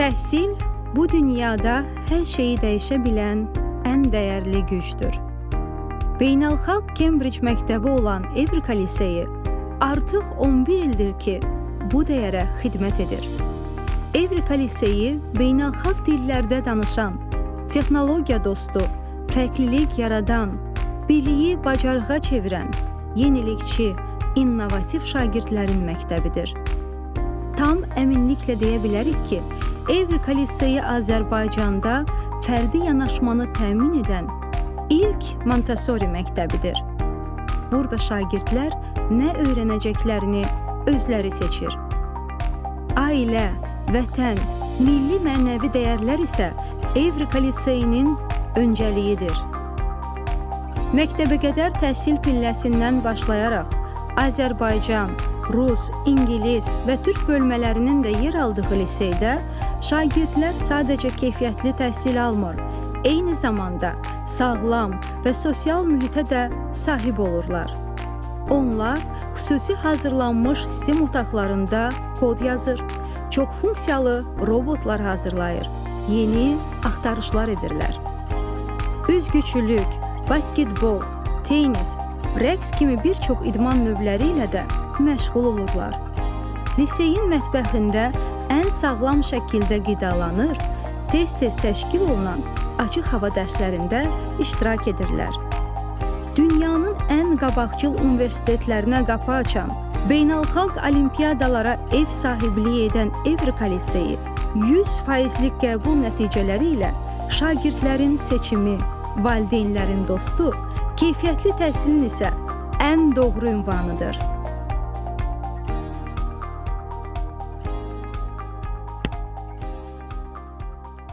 Təhsil bu dünyada hər şeyi dəyişə bilən ən dəyərli gücdür. Beynəlxalq Cambridge məktəbi olan Evrika liseyi artıq 11 ildir ki, bu dəyərə xidmət edir. Evrika liseyi beynəlxalq dillərdə danışan, texnologiya dostu, fərqlilik yaradan, biliyi bacarığa çevirən, yenilikçi, innovativ şagirdlərin məktəbidir. Tam əminliklə deyə bilərik ki, Evrika liseyi Azərbaycanda fərdi yanaşmanı təmin edən ilk Montessori məktəbidir. Burada şagirdlər nə öyrənəcəklərini özləri seçir. Ailə, vətən, milli mənəvi dəyərlər isə Evrika liseyinin öncəliyidir. Məktəbəqədər təhsil pilləsindən başlayaraq Azərbaycan, Rus, İngilis və Türk bölmələrinin də yer aldığı liseydə şagirdlər sadəcə keyfiyyətli təhsil almır, eyni zamanda sağlam və sosial mühitə də sahib olurlar. Onlar xüsusi hazırlanmış sistem otaqlarında kod yazır, çox funksiyalı robotlar hazırlayır, yeni axtarışlar edirlər. Üzgüçülük, basketbol, tennis, rəqs kimi bir çox idman növləri ilə də məşğul olurlar. Liseyin mətbəxində ən sağlam şəkildə qidalanır, tez-tez təşkil olunan açıq hava dərslərində iştirak edirlər. Dünyanın ən qabaqcıl universitetlərinə qapı açan, beynəlxalq olimpiyadalara ev sahibliyi edən Evrika liseyi 100%lik qəbul nəticələri ilə şagirdlərin seçimi, valideynlərin dostu, keyfiyyətli təhsilin isə ən doğru ünvanıdır.